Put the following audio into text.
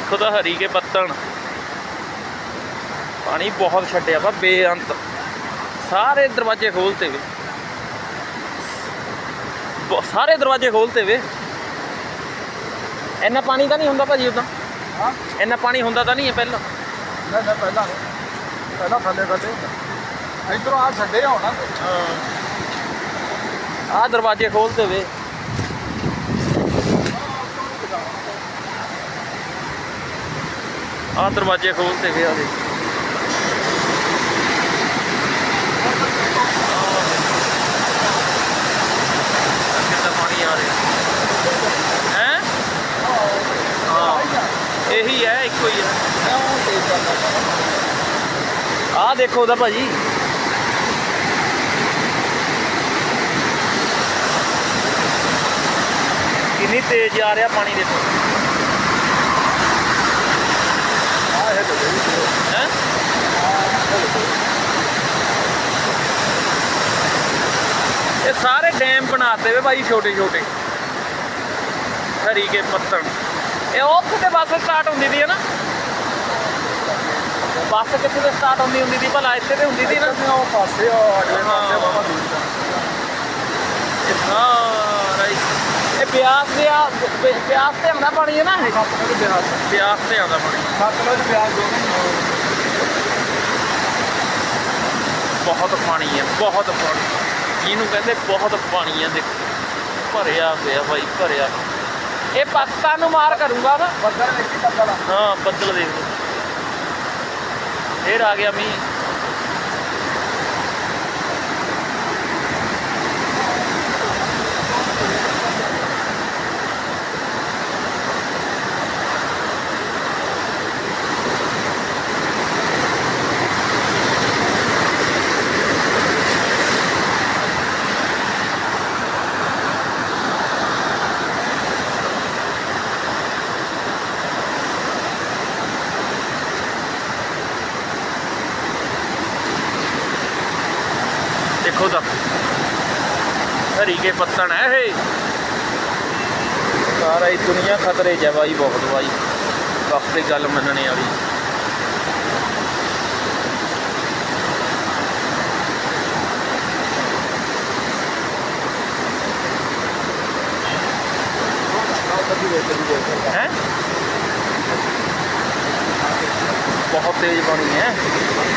ਦੇਖੋ ਤਾਂ ਹਰੀ ਕੇ ਪੱਤਣ ਪਾਣੀ ਬਹੁਤ ਛੱਡਿਆ ਵਾ ਬੇਅੰਤ। ਸਾਰੇ ਦਰਵਾਜ਼ੇ ਖੋਲਤੇ ਵੇ। ਸਾਰੇ ਦਰਵਾਜ਼ੇ ਖੋਲਤੇ ਵੇ। ਇੰਨਾ ਪਾਣੀ ਤਾਂ ਨਹੀਂ ਹੁੰਦਾ ਭਾਜੀ ਉਦਾਂ। ਹਾਂ। ਇੰਨਾ ਪਾਣੀ ਹੁੰਦਾ ਤਾਂ ਨਹੀਂ ਹੈ ਪਹਿਲਾਂ। ਨਾ ਨਾ ਪਹਿਲਾਂ ਪਹਿਲਾਂ ਥੱਲੇ ਥੱਲੇ ਇਧਰੋਂ ਆ ਛੱਡੇ ਹੋਣਾ। ਆਹ ਦਰਵਾਜ਼ੇ ਖੋਲਤੇ ਵੇ। ਆਹ ਦਰਵਾਜ਼ੇ ਖੋਲਤੇ ਵੇ ਆ ਦੇ ਆ ਰਿਹਾ। ਹੈ? ਹਾਂ। ਇਹੀ ਹੈ, ਇੱਕੋ ਹੀ ਹੈ। ਕਿਉਂ ਆਹ ਦੇਖੋ ਉਹਦਾ ਭਾਜੀ। ਕਿੰਨੀ ਤੇਜ਼ ਆ ਰਿਹਾ ਪਾਣੀ ਦੇਖੋ ਆ ਇਹ ਤੇ ਹੈ ਇਹ ਸਾਰੇ ਡੈਮ ਬਣਾਤੇ ਵੇ ਭਾਈ ਛੋਟੇ ਛੋਟੇ। ਹਰੀ ਕੇ ਪੱਤਣ। ਇਹ ਉੱਥੇ ਤੇ ਬੱਸ ਸਟਾਰਟ ਹੁੰਦੀ ਸੀ ਹੈ ਨਾ। ਬੱਸ ਕਿੱਥੇ ਤੇ ਸਟਾਰਟ ਹੁੰਦੀ ਹੁੰਦੀ ਸੀ ਭਲਾ ਇੱਥੇ ਤੇ ਹੁੰਦੀ ਸੀ ਨਾ। ਉਹ ਪਾਸੇ ਉਹ ਅਗਲੇ ਪਾਸੇ। ਬਾਬਾ ਦੂਰ ਦਾ ਹਾਂ ਰਾਈਟ ਇਹ ਬਿਆਸ ਦੇ ਆ ਬਿਆਸ ਤੇ ਆਉਂਦਾ ਪਾਣੀ ਹੈ ਨਾ ਸਤਲੁਜ ਬਿਆਸ ਬਿਆਸ ਤੇ ਆਉਂਦਾ ਪਾਣੀ। ਸਤਲੁਜ ਬਿਆਸ ਦੋਵੇਂ ਬਹੁਤ ਪਾਣੀ ਹੈ ਬਹੁਤ ਪਾਣੀ। ਜਿਹਨੂੰ ਕਹਿੰਦੇ ਬਹੁਤ ਪਾਣੀ ਹੈ ਦੇਖੋ ਭਰਿਆ ਪਿਆ ਭਾਈ ਭਰਿਆ। ਇਹ ਪਾਕਿਸਤਾਨ ਨੂੰ ਮਾਰ ਕਰੂੰਗਾ ਨਾ ਬੱਦਲ ਦੇਖੀ ਬੱਦਲ। ਆ। ਹਾਂ ਬੱਦਲ ਦੇਖ ਲਓ। ਫੇਰ ਆ ਗਿਆ ਮੀਂਹ। ਦੇਖੋ ਤਾਂ ਹਰੀ ਕੇ ਪੱਤਣ ਹੈ ਇਹ ਸਾਰਾ ਹੀ ਦੁਨੀਆ ਖਤਰੇ 'ਚ ਹੈ ਬਾਈ ਬਹੁਤ ਬਾਈ ਵਾਕਈ ਗੱਲ ਮੰਨਣੇ ਵਾਲੀ ਹੈ ਬਹੁਤ ਤੇਜ਼ ਪਾਣੀ ਹੈ